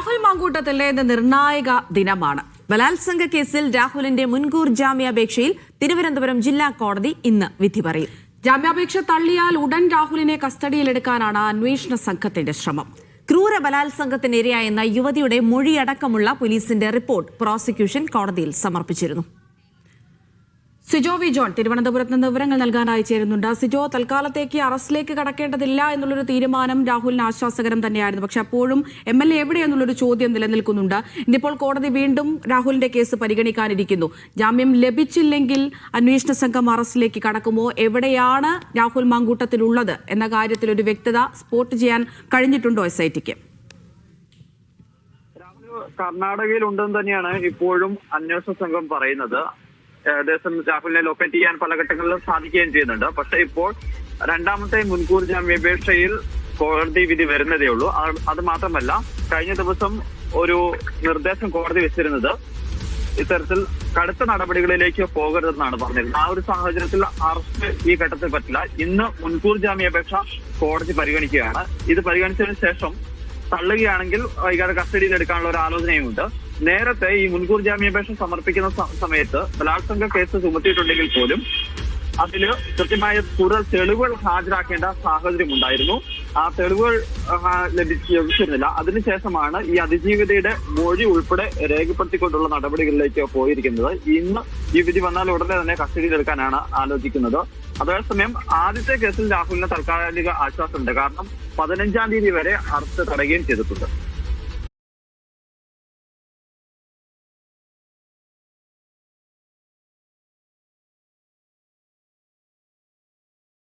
രാഹുൽ മാങ്കൂട്ടത്തിലെ ഇന്ന് നിർണായക ദിനമാണ്. ബലാത്സംഗ കേസിൽ രാഹുലിന്റെ മുൻകൂർ ജാമ്യാപേക്ഷയിൽ തിരുവനന്തപുരം ജില്ലാ കോടതി ഇന്ന് വിധി പറയും. ജാമ്യാപേക്ഷ തള്ളിയാൽ ഉടൻ രാഹുലിനെ കസ്റ്റഡിയിലെടുക്കാനാണ് അന്വേഷണ സംഘത്തിന്റെ ശ്രമം. ക്രൂര ബലാത്സംഗത്തിനിരയായെന്ന യുവതിയുടെ മൊഴിയടക്കമുള്ള പോലീസിന്റെ റിപ്പോർട്ട് പ്രോസിക്യൂഷൻ കോടതിയിൽ സമർപ്പിച്ചിരുന്നു. സിജോ വി ജോൺ തിരുവനന്തപുരത്ത് നിന്ന് വിവരങ്ങൾ നൽകാനായി ചേരുന്നുണ്ട്. സിജോ തൽക്കാലത്തേക്ക് അറസ്റ്റിലേക്ക് കടക്കേണ്ടതില്ല എന്നുള്ളൊരു തീരുമാനം രാഹുലിന് ആശ്വാസകരം തന്നെയായിരുന്നു. പക്ഷെ അപ്പോഴും എം എൽ എ എവിടെയെന്നുള്ളൊരു ചോദ്യം നിലനിൽക്കുന്നുണ്ട്. ഇന്നിപ്പോൾ കോടതി വീണ്ടും രാഹുലിന്റെ കേസ് പരിഗണിക്കാനിരിക്കുന്നു. ജാമ്യം ലഭിച്ചില്ലെങ്കിൽ അന്വേഷണ സംഘം അറസ്റ്റിലേക്ക് കടക്കുമോ? എവിടെയാണ് രാഹുൽ മാങ്കൂട്ടത്തിലുള്ളത്? എന്ന കാര്യത്തിൽ ഒരു വ്യക്തത സ്പോട്ട് ചെയ്യാൻ കഴിഞ്ഞിട്ടുണ്ടോ എസ് ഐ ടിക്ക് കർണാടകയിൽ ഉണ്ടെന്ന് തന്നെയാണ് ഇപ്പോഴും അന്വേഷണ സംഘം പറയുന്നത്. ഏകദേശം രാഹുലിനെ ലൊക്കേറ്റ് ചെയ്യാൻ പല ഘട്ടങ്ങളിലും സാധിക്കുകയും ചെയ്യുന്നുണ്ട്. പക്ഷെ ഇപ്പോൾ രണ്ടാമത്തെ മുൻകൂർ ജാമ്യാപേക്ഷയിൽ കോടതി വിധി വരുന്നതേ ഉള്ളൂ. അത് മാത്രമല്ല കഴിഞ്ഞ ദിവസം ഒരു നിർദ്ദേശം കോടതി വെച്ചിരുന്നത് ഇത്തരത്തിൽ കടുത്ത നടപടികളിലേക്ക് പോകരുതെന്നാണ് പറഞ്ഞിരുന്നത്. ആ ഒരു സാഹചര്യത്തിൽ അറസ്റ്റ് ഈ ഘട്ടത്തിൽ പറ്റില്ല. ഇന്ന് മുൻകൂർ ജാമ്യാപേക്ഷ കോടതി പരിഗണിക്കുകയാണ്. ഇത് പരിഗണിച്ചതിന് ശേഷം തള്ളുകയാണെങ്കിൽ വൈകാതെ കസ്റ്റഡിയിൽ എടുക്കാനുള്ള ഒരു ആലോചനയുമുണ്ട്. നേരത്തെ ഈ മുൻകൂർ ജാമ്യാപേക്ഷ സമർപ്പിക്കുന്ന സമയത്ത് ബലാത്സംഗ കേസ് ചുമത്തിയിട്ടുണ്ടെങ്കിൽ പോലും അതിൽ കൃത്യമായ കൂടുതൽ തെളിവുകൾ ഹാജരാക്കേണ്ട സാഹചര്യം ഉണ്ടായിരുന്നു. ആ തെളിവുകൾ ലഭിച്ചിരുന്നില്ല. അതിനുശേഷമാണ് ഈ അതിജീവിതയുടെ മൊഴി ഉൾപ്പെടെ രേഖപ്പെടുത്തിക്കൊണ്ടുള്ള നടപടികളിലേക്ക് പോയിരിക്കുന്നത്. ഇന്ന് ഈ വിധി വന്നാൽ ഉടനെ തന്നെ കസ്റ്റഡിയിലെടുക്കാനാണ് ആലോചിക്കുന്നത്. അതേസമയം ആദ്യത്തെ കേസിൽ രാഹുലിന് താൽക്കാലിക ആശ്വാസമുണ്ട്. കാരണം പതിനഞ്ചാം തീയതി വരെ അറസ്റ്റ് തടയുകയും ചെയ്തിട്ടുണ്ട്.